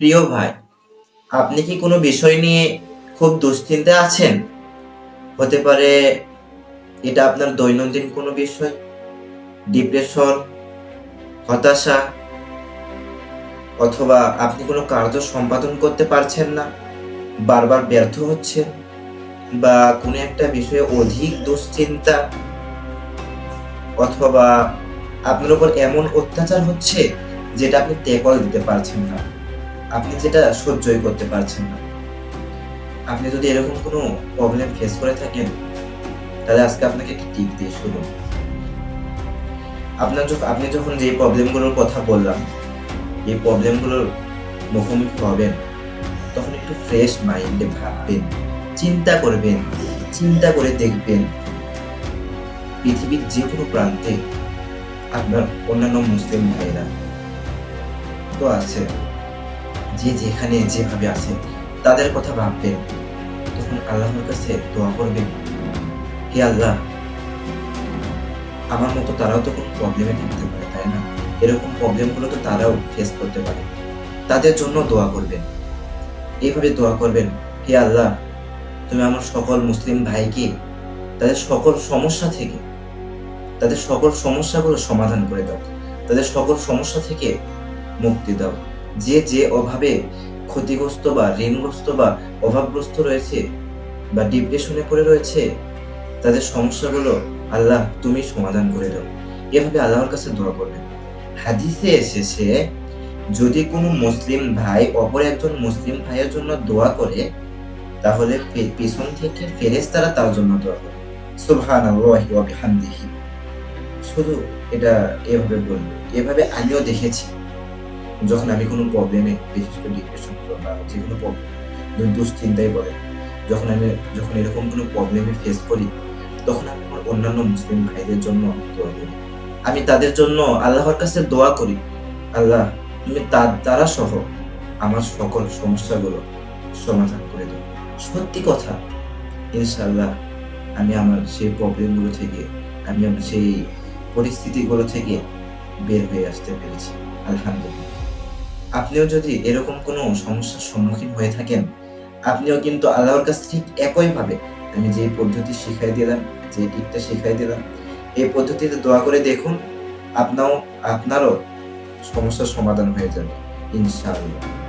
প্রিয় ভাই, আপনি কি কোনো বিষয় নিয়ে খুব দুশ্চিন্তা আছেন? হতে পারে এটা আপনার দৈনন্দিন কোনো বিষয়? ডিপ্রেশন, হতাশা, অথবা আপনি কোনো কার্য সম্পাদন করতে পারছেন না, বারবার ব্যর্থ হচ্ছেন, বা কোনো একটা বিষয়ে অধিক দুশ্চিন্তা, অথবা আপনার উপর এমন অত্যাচার হচ্ছে যেটা আপনি টেকল দিতে পারছেন না? আপনি যেটা সহ্যই করতে পারছেন না। আপনি যদি এরকম কোনো প্রবলেম ফেস করে থাকেন, তাহলে আজকে আপনাকে একটি টিপ দিয়ে শুনুন আপনার যখন আপনি যখন যে প্রবলেমগুলোর কথা বললাম, এই প্রবলেমগুলোর মুখোমুখি হবেন, তখন একটু ফ্রেশ মাইন্ডে ভাববেন, চিন্তা করবেন, চিন্তা করে দেখবেন পৃথিবীর যে কোনো প্রান্তে আপনার অন্যান্য মুসলিম ভাইরা তো আছে। যে যেখানে যেভাবে আছে তাদের কথা ভাববেন। তখন আল্লাহর কাছে দোয়া করবেন। হে আল্লাহ, আমার মতো তারাও তো কোনো প্রবলেমে থাকতে পারে, তাই না? এরকম প্রবলেমগুলো তো তারাও ফেস করতে পারে। তাদের জন্য দোয়া করবেন। এইভাবে দোয়া করবেন, হে আল্লাহ, তুমি আমার সকল মুসলিম ভাইকে, তাদের সকল সমস্যা থেকে, তাদের সকল সমস্যাগুলো সমাধান করে দাও। তাদের সকল সমস্যা থেকে মুক্তি দাও। যে যে অভাবে ক্ষতিগ্রস্ত বা ঋণগ্রস্ত বা অভাবগ্রস্ত রয়েছে বা ডিপ্রেশনে পড়ে রয়েছে, তাদের সমস্যাগুলো আল্লাহ তুমি সমাধান করে দাও। এভাবে আল্লাহর কাছে দোয়া করবেন। হাদিসে এসেছে, যদি কোনো মুসলিম ভাই অপর একজন মুসলিম ভাইয়ের জন্য দোয়া করে, তাহলে পিছন থেকে ফেরেশতারা তার জন্য দোয়া করে। বিহামদিহি। শুধু এটা এভাবে বলব। এভাবে আমিও দেখেছি। যখন আমি কোনো প্রবলেমে বিশেষ করে ডিপ্রেশন বা যে কোনো প্রবলেম দুশ্চিন্তায় বলে যখন আমি, যখন এরকম কোনো প্রবলেমে ফেস করি, তখন আমি আমার অন্যান্য মুসলিম ভাইদের জন্য দোয়া করি। আমি তাদের জন্য আল্লাহর কাছে দোয়া করি, আল্লাহ, তুমি তারা সহ আমার সকল সমস্যাগুলো সমাধান করে দাও। সত্যি কথা ইনশাল্লাহ আমি আমার সেই প্রবলেমগুলো থেকে, আমি আমার সেই পরিস্থিতিগুলো থেকে বের হয়ে আসতে পেরেছি। আলহামদুলিল্লাহ। আপনিও যদি এরকম কোনো সমস্যার সম্মুখীন হয়ে থাকেন, আপনিও কিন্তু আল্লাহর কাছে ঠিক একইভাবে আমি যে পদ্ধতি শিখাই দিলাম, যে টিপটা শিখাই দিলাম, এই পদ্ধতিতে দোয়া করে দেখুন, আপনাও, আপনারও সমস্যার সমাধান হয়ে যাবে, ইনশাআল্লাহ।